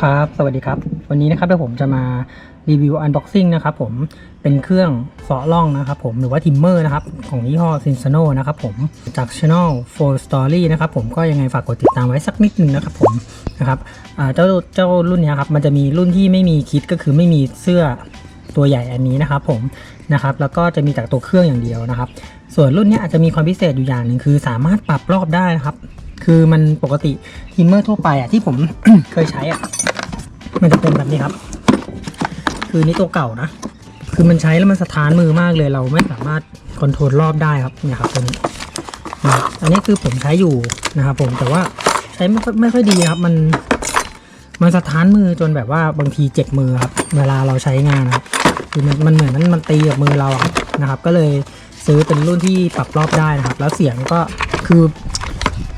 ครับ สวัสดีครับ วันนี้นะครับเดี๋ยวผมจะมารีวิว unboxing นะครับผม เป็นเครื่องเสาะล่องนะครับผม หรือว่าทิมเมอร์นะครับ ของยี่ห้อ Cinsano นะครับผม จาก Channel 4 Story นะครับผม ก็ยังไงฝากกดติดตามไว้สักนิดนึงนะครับผม นะครับเจ้าเจ้ารุ่นนี้ครับ มันจะมีรุ่นที่ไม่มีคิดก็คือไม่มีเสื้อตัวใหญ่อันนี้นะครับผม นะครับ แล้วก็จะมีจากตัวเครื่องอย่างเดียวนะครับ ส่วนรุ่นนี้อาจจะมีความพิเศษอยู่อย่างหนึ่งคือ สามารถปรับรอบได้นะครับคือมันปกติทิมเมอร์ทั่วไปอะที่ผมเคยใช้อะ มันจะเป็นแบบนี้ครับ คือนี่ตัวเก่านะ คือมันใช้แล้วมันสะท้านมือมากเลย เราไม่สามารถคอนโทรลรอบได้ครับเนี่ยครับตัวนี้นะอันนี้คือผมใช้อยู่นะครับผมแต่ว่าใช้ไม่ค่อยไม่ค่อยดีครับ มันมันสะท้านมือจนแบบว่าบางทีเจ็บมือครับ เวลาเราใช้งานนะครับคือมันมันเหมือนมันมันตีกับมือเราอะนะครับ ก็เลยซื้อเป็นรุ่นที่ปรับรอบได้นะครับ แล้วเสียงก็คือ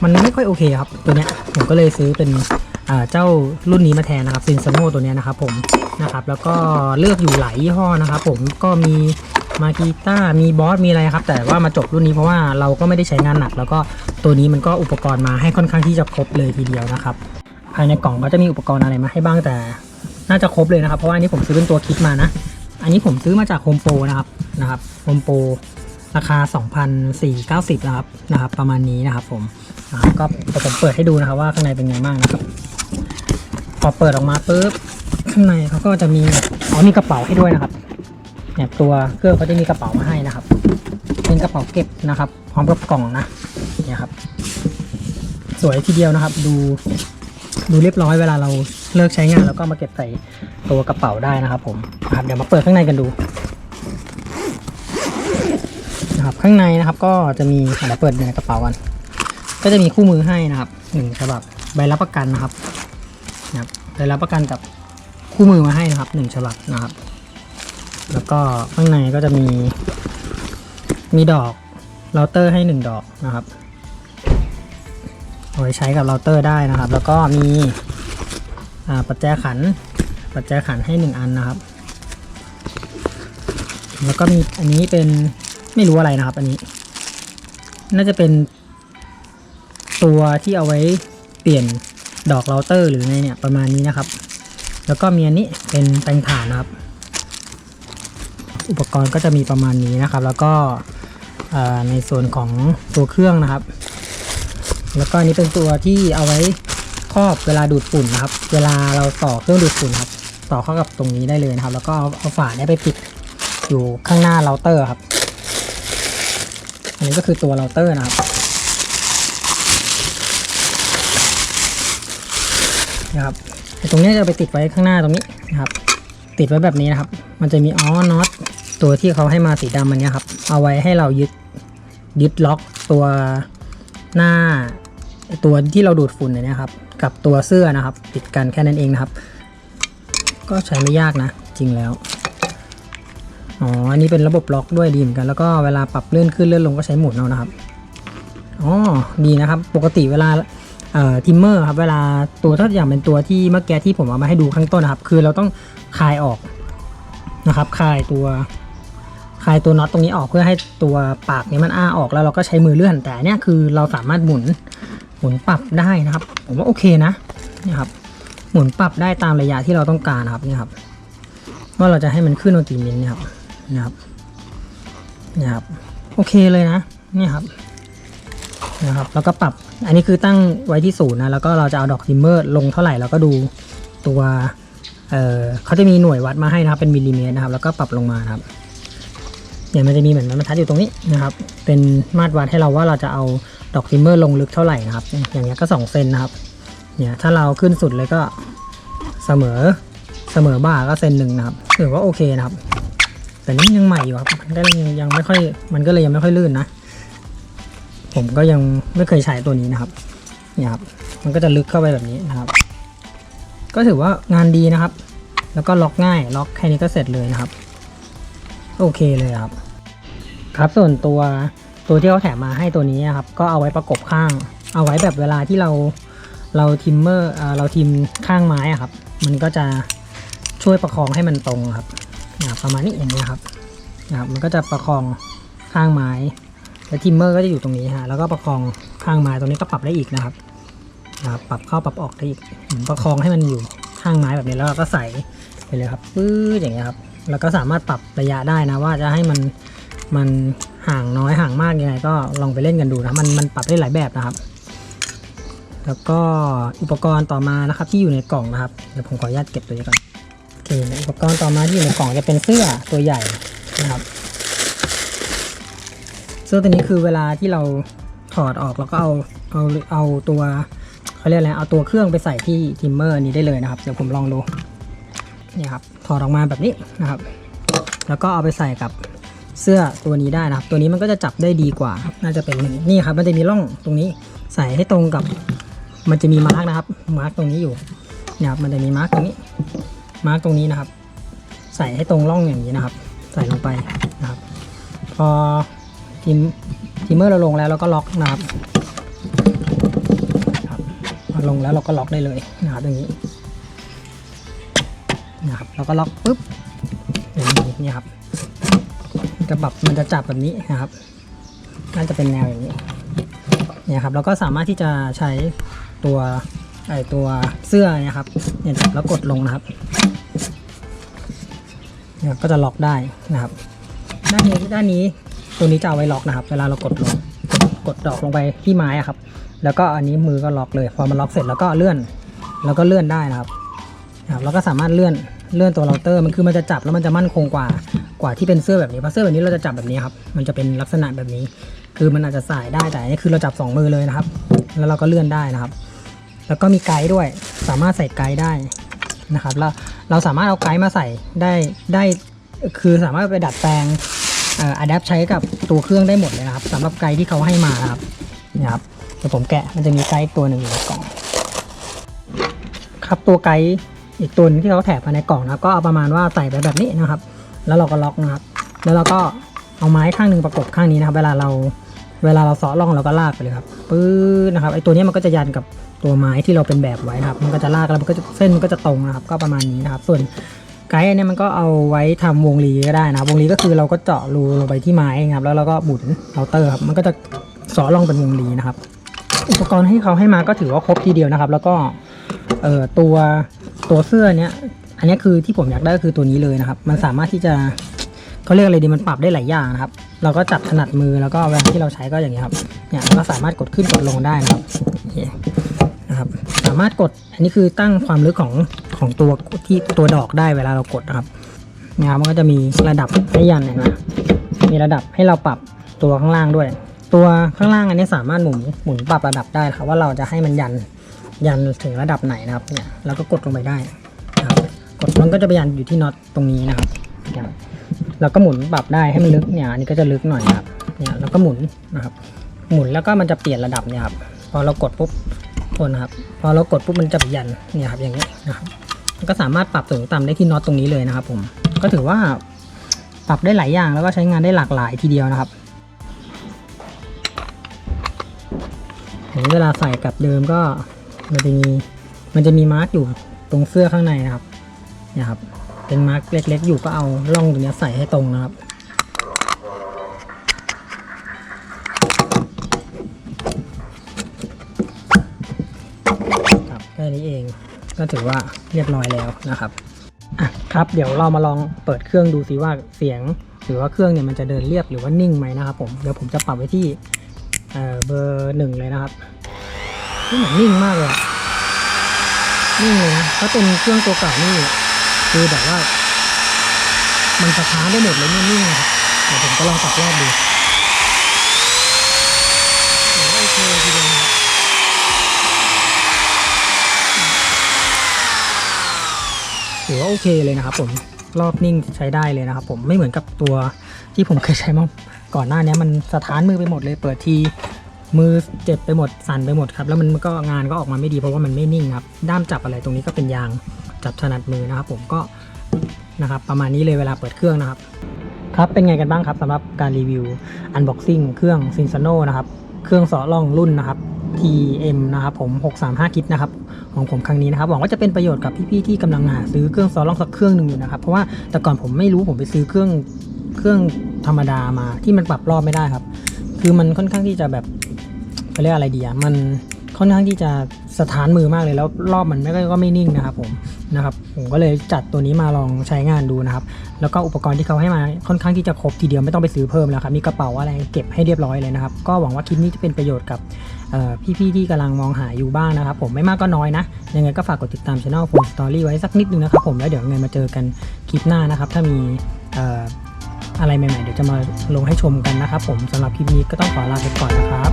มันไม่ค่อยโอเคครับ ตัวเนี้ยผมก็เลยซื้อเป็น เจ้ารุ่นนี้มาแทนนะครับซินซโนตัวนี้นะครับผมนะครับแล้วก็เลือกอยู่หลายยี่ห้อนะครับผมก็มีมากีต้ามีบอสมีอะไรครับ แต่ว่ามาจบรุ่นนี้เพราะว่าเราก็ไม่ได้ใช้งานหนัก แล้วก็ตัวนี้มันก็อุปกรณ์มาให้ค่อนข้างที่จะครบเลยทีเดียวนะครับ ภายในกล่องก็จะมีอุปกรณ์อะไรมาให้บ้างแต่ น่าจะครบเลยนะครับ เพราะว่าอันนี้ผมซื้อเป็นตัวคิดมานะ อันนี้ผมซื้อมาจากโฮมโปรนะครับนะครับโฮมโปรราคา 2,490นะครับนะครับ ประมาณนี้นะครับผมนะครับก็เดี๋ยวผมเปิดให้ดูนะครับว่าข้างในเป็นไงบ้างนะครับ พอเปิดออกมาปุ๊บข้างในเขาก็จะมีอ๋อมีกระเป๋าให้ด้วยนะครับเนี่ยตัวเครื่องเขาจะมีกระเป๋ามาให้นะครับ เป็นกระเป๋าเก็บนะครับพร้อมกับกล่องนะเนี่ยครับ สวยทีเดียวนะครับ ดูดูเรียบร้อยเวลาเราเลิกใช้งานแล้วก็มาเก็บใส่ตัวกระเป๋าได้นะครับ ผมครับเดี๋ยวมาเปิดข้างในกันดูนะครับข้างในนะครับก็จะมีเดี๋ยวเปิดในกระเป๋ากันก็จะมีคู่มือให้นะครับหนึ่งฉบับใบรับประกันนะครับ นะครับใบรับประกันกับคู่มือมาให้นะครับหนึ่งฉบับนะครับ แล้วก็ข้างในก็จะมี มีดอกเราเตอร์ให้หนึ่งดอกนะครับเอาไว้ใช้กับเราเตอร์ได้นะครับ แล้วก็มีอ่าปัจจัยขัน ปัจจัยขันให้หนึ่งอันนะครับ แล้วก็มีอันนี้เป็นไม่รู้อะไรนะครับ อันนี้ น่าจะเป็นตัวที่เอาไว้เปลี่ยน ดอกเราเตอร์หรือไงเนี่ยประมาณนี้นะครับ แล้วก็มีอันนี้เป็นแปรงถ่านนะครับ อุปกรณ์ก็จะมีประมาณนี้นะครับ แล้วก็ในส่วนของตัวเครื่องนะครับ แล้วก็อันนี้เป็นตัวที่เอาไว้ครอบเวลาดูดฝุ่นนะครับ เวลาเราต่อเครื่องดูดฝุ่นครับ ต่อเข้ากับตรงนี้ได้เลยนะครับ แล้วก็เอาฝาเนี้ยไปปิดอยู่ข้างหน้าเราเตอร์ครับ อันนี้ก็คือตัวเราเตอร์นะครับ นะครับตรงนี้จะไปติดไว้ข้างหน้าตรงนี้นะครับ ติดไว้แบบนี้นะครับ มันจะมีอ๋อน็อตตัวที่เขาให้มาสีดำมันนี้ครับ เอาไว้ให้เรายึดยึดล็อกตัวหน้าตัวที่เราดูดฝุ่นอันเนี้ยครับ กับตัวเสื้อนะครับ ติดกันแค่นั้นเองนะครับ ก็ใช้ไม่ยากนะ จริงแล้วอ๋ออันนี้เป็นระบบล็อกด้วยดีเหมือนกันแล้วก็เวลาปรับเลื่อนขึ้นเลื่อนลงก็ใช้หมุนเอานะครับอ๋อดีนะครับ ปกติเวลา ทิมเมอร์ครับเวลาตัวถ้าอย่างเป็นตัวที่เมื่อกี้ที่ผมเอามาให้ดูข้างต้นนะครับ คือเราต้องคลายออกนะครับคลายตัวคลายตัวน็อตตรงนี้ออกเพื่อให้ตัวปากนี้มันอ้าออกแล้วเราก็ใช้มือเลื่อนแต่เนี่ยคือเราสามารถหมุนหมุนปรับได้นะครับ ผมว่าโอเคนะนี่ครับหมุนปรับได้ตามระยะที่เราต้องการนะครับนี่ครับว่าเราจะให้มันขึ้นโนตีมิลเนี่ครับนะครับนะครับโอเคเลยนะนี่ครับ นะครับ แล้วก็ปรับ อันนี้คือตั้งไว้ที่ศูนย์นะ แล้วก็เราจะเอาดอกทิมเมอร์ลงเท่าไหร่เราก็ดูตัว เอ่อเขาจะมีหน่วยวัดมาให้นะครับ เป็นมิลลิเมตรนะครับ แล้วก็ปรับลงมานะครับ เนี่ยมันจะมีเหมือนบรรทัดอยู่ตรงนี้นะครับ เป็นมาตรวัดให้เราว่าเราจะเอาดอกทิมเมอร์ลงลึกเท่าไหร่นะครับ อย่างเงี้ยก็สองเซนนะครับ เนี่ยถ้าเราขึ้นสุดเลยก็เสมอเสมอบ่าก็เซนหนึ่งนะครับถือว่าโอเคนะครับ แต่นี่ยังใหม่อยู่ครับมันก็ยังไม่ค่อยมันก็เลยยังไม่ค่อยลื่นนะ ผมก็ยังไม่เคยใช้ตัวนี้นะครับนี่ครับ มันก็จะลึกเข้าไปแบบนี้นะครับ ก็ถือว่างานดีนะครับ แล้วก็ล็อกง่าย ล็อกแค่นี้ก็เสร็จเลยนะครับ โอเคเลยครับ ครับส่วนตัวตัวที่เขาแถมมาให้ตัวนี้นะครับ ก็เอาไว้ประกบข้าง เอาไว้แบบเวลาที่เราเราทิมเมอร์เราทิมข้างไม้ครับ มันก็จะช่วยประคองให้มันตรงครับประมาณนี้อย่างนี้ยครับนะครับ มันก็จะประคองข้างไม้ แล้วทิมเมอร์ก็จะอยู่ตรงนี้ฮะแล้วก็ประคองข้างไม้ตรงนี้ก็ปรับได้อีกนะครับนะครับปรับเข้าปรับออกได้อีกประคองให้มันอยู่ช่างไม้แบบนี้แล้วเราก็ใส่ไปเลยครับปื๊ดอย่างเงี้ยครับแล้วก็สามารถปรับระยะได้นะว่าจะให้มันมันห่างน้อยห่างมากยังไงก็ลองไปเล่นกันดูนะมันมันปรับได้หลายแบบนะครับ แล้วก็อุปกรณ์ต่อมานะครับที่อยู่ในกล่องนะครับเดี๋ยวผมขออนุญาตเก็บตัวนี้ก่อนโอเคอุปกรณ์ต่อมาที่อยู่ในกล่องจะเป็นเสื้อตัวใหญ่นะครับ เสื้อตัวนี้คือเวลาที่เราถอดออกแล้วก็เอาเอาเอาตัวเขาเรียกอะไรเอาตัวเครื่องไปใส่ที่ทิมเมอร์นี้ได้เลยนะครับ เดี๋ยวผมลองดูนี่ครับถอดออกมาแบบนี้นะครับ แล้วก็เอาไปใส่กับเสื้อตัวนี้ได้นะครับ ตัวนี้มันก็จะจับได้ดีกว่า น่าจะเป็นนี่ครับ มันจะมีร่องตรงนี้ใส่ให้ตรงกับมันจะมีมาร์กนะครับ มาร์กตรงนี้อยู่นี่ครับมันจะมีมาร์กตรงนี้ มาร์กตรงนี้นะครับ ใส่ให้ตรงร่องอย่างนี้นะครับ ใส่ลงไปนะครับ พอ ทิมทิมเมอร์เราลงแล้วเราก็ล็อกนะครับครับลงแล้วเราก็ล็อกได้เลยนะครับอย่างนี้นะครับเราก็ล็อกปุ๊บอย่างนี้เนี่ยครับมันจะปรับมันจะจับแบบนี้นะครับน่าจะเป็นแนวอย่างนี้เนี่ยครับเราก็สามารถที่จะใช้ตัวไอตัวเสื้อเนี่ยครับเนี่ยจับแล้วกดลงนะครับเนี่ยก็จะล็อกได้นะครับ ด้านนี้ด้านนี้ ตัวนี้จะเอาไว้ล็อกนะครับ เวลาเรากดลงกดดอกลงไปที่ไม้อะครับ แล้วก็อันนี้มือก็ล็อกเลย พอมันล็อกเสร็จแล้วก็เลื่อน แล้วก็เลื่อนได้นะครับครับแล้วก็สามารถเลื่อนเลื่อนตัวเราเตอร์มันคือมันจะจับแล้วมันจะมั่นคงกว่ากว่าที่เป็นเสื้อแบบนี้เพราะเสื้อแบบนี้เราจะจับแบบนี้ครับ มันจะเป็นลักษณะแบบนี้ คือมันอาจจะสายได้แต่อันนี่คือเราจับสองมือเลยนะครับ แล้วเราก็เลื่อนได้นะครับ แล้วก็มีไกด์ด้วย สามารถใส่ไกด์ได้นะครับแล้วเราสามารถเอาไกด์มาใส่ได้ได้ คือสามารถไปดัดแปลง อ่ออัดปใช้กับตัวเครื่องได้หมดเลยนะครับสำหรับไกด์ที่เขาให้มานะครับนี่ครับเดี๋ยวผมแกะมันจะมีไกด์ตัวหนึ่งอยู่ในกล่องครับตัวไกด์อีกตัวนึงที่เขาแถมมาในกล่องนะครับก็เอาประมาณว่าใส่ไปแบบนี้นะครับ แล้วเราก็ล็อกนะครับ แล้วเราก็เอาไม้ข้างหนึ่งประกบข้างนี้นะครับ เวลาเราเวลาเราเสาะร่องเราก็ลากไปเลยครับปื้ดนะครับไอตัวนี้มันก็จะยันกับตัวไม้ที่เราเป็นแบบไว้นะครับ มันก็จะลากแล้วมันก็จะเส้นมันก็จะตรงนะครับ ก็ประมาณนี้นะครับ ส่วน ไกด์อันเนี้ยมันก็เอาไว้ทำวงรีก็ได้นะวงรีก็คือเราก็เจาะรูลงไปที่ไม้ครับแล้วเราก็หมุนเราเตอร์ครับมันก็จะสาะร่องเป็นวงรีนะครับ อุปกรณ์ที่เขาให้มาก็ถือว่าครบทีเดียวนะครับ แล้วก็เอ่อตัวตัวเสื้อเนี้ยอันนี้คือที่ผมอยากได้ก็คือตัวนี้เลยนะครับ มันสามารถที่จะเขาเรียกอะไรดีมันปรับได้หลายอย่างนะครับ เราก็จับถนัดมือแล้วก็เวลาที่เราใช้ก็อย่างนี้ครับเนี่ยเราก็สามารถกดขึ้นกดลงได้นะครับามารถกด อันนี้คือตั้งความลึกของของตัวที่ตัวดอกได้เวลาเรากดนะครับเนี่ยครับมันก็จะมีระดับให้ยันเห็นไหมมีระดับให้เราปรับตัวข้างล่างด้วย ตัวข้างล่างอันนี้สามารถหมุนหมุนปรับระดับได้ครับว่าเราจะให้มันยันยันถึงระดับไหนนะครับเนี่ยแล้วก็กดลงไปได้นะครับกดมันก็จะไปยันอยู่ที่น็อตตรงนี้นะครับเนี่ยเราก็หมุนปรับได้ให้มันลึกเนี่ยอันนี้ก็จะลึกหน่อยครับเนี่ยแล้วก็หมุนนะครับ หมุนแล้วก็มันจะเปลี่ยนระดับเนี่ยครับพอเรากดปุ๊บ โทษนะครับ พอเรากดปุ๊บมันจะยันเนี่ยครับอย่างนี้นะครับมันก็สามารถปรับสูงต่ำได้ที่น็อตตรงนี้เลยนะครับ ผม ก็ถือว่าปรับได้หลายอย่างแล้วก็ใช้งานได้หลากหลายทีเดียวนะครับหรือเวลาใส่กับเดิมก็มันจะมีมันจะมีมาร์กอยู่ตรงเสื้อข้างในนะครับเนี่ยครับ เป็นมาร์กเล็ก ๆ อยู่ก็เอาล่องตรงนี้ใส่ให้ตรงนะครับ แค่นี้เอง ก็ถือว่าเรียบร้อยแล้วนะครับอะครับ เดี๋ยวเรามาลองเปิดเครื่องดูซิว่าเสียง หรือว่าเครื่องเนี่ยมันจะเดินเรียบหรือว่านิ่งไหมนะครับผมเดี๋ยวผมจะปรับไว้ที่เอ่อเบอร์หนึ่งเลยนะครับนี่เหมือนนิ่งมากเลยนิ่งเลยนะถ้าเป็นเครื่องตัวเก่านี่คือแบบว่า มันสะท้านได้หมดเลยเนี่ยนิ่งนะครับเดี๋ยวผมจะลองปรับรอบดู 5K เลยนะครับผมรอบนิ่งใช้ได้เลยนะครับผมไม่เหมือนกับตัวที่ผมเคยใช้มาก่อนหน้านี้มันสถานมือไปหมดเลย เปิดทีมือเจ็บไปหมดสั่นไปหมดครับแล้วมันก็งานก็ออกมาไม่ดีเพราะว่ามันไม่นิ่งครับด้ามจับอะไรตรงนี้ก็เป็นยางจับถนัดมือนะครับ ผมก็นะครับประมาณนี้เลยเวลาเปิดเครื่องนะครับ ครับเป็นไงกันบ้างครับสำหรับการรีวิวอันบ็อกซิ่งเครื่องซินซโนนะครับเครื่องสอล่องรุ่นนะครับ TM นะครับผม 635 กิกนะครับ ของผมครั้งนี้นะครับหวังว่าจะเป็นประโยชน์กับพี่ๆที่กำลังหาซื้อเครื่องซอลองสักเครื่องหนึ่งอยู่นะครับเพราะว่าแต่ก่อนผมไม่รู้ผมไปซื้อเครื่องเครื่องธรรมดามาที่มันปรับรอบไม่ได้ครับ คือมันค่อนข้างที่จะแบบเขาเรียกอะไรดีอะมันค่อนข้างที่จะ สถานมือมากเลยแล้วรอบมันไม่ก็ไม่นิ่งนะครับผมนะครับผมก็เลยจัดตัวนี้มาลองใช้งานดูนะครับ แล้วก็อุปกรณ์ที่เขาให้มาค่อนข้างที่จะครบทีเดียวไม่ต้องไปซื้อเพิ่มแล้วครับมีกระเป๋าอะไรเก็บให้เรียบร้อยเลยนะครับ ก็หวังว่าคลิปนี้จะเป็นประโยชน์กับพี่ๆที่กำลังมองหาอยู่บ้างนะครับ ผมไม่มากก็น้อยนะยังไงก็ฝากกดติดตามช่อง Full Story ไว้สักนิดนึงนะครับผมแล้วเดี๋ยวยังไงมาเจอกันคลิปหน้านะครับ ถ้ามีเอ่ออะไรใหม่ๆ เดี๋ยวจะมาลงให้ชมกันนะครับผมสำหรับคลิปนี้ก็ต้องขอลาไปก่อนนะครับ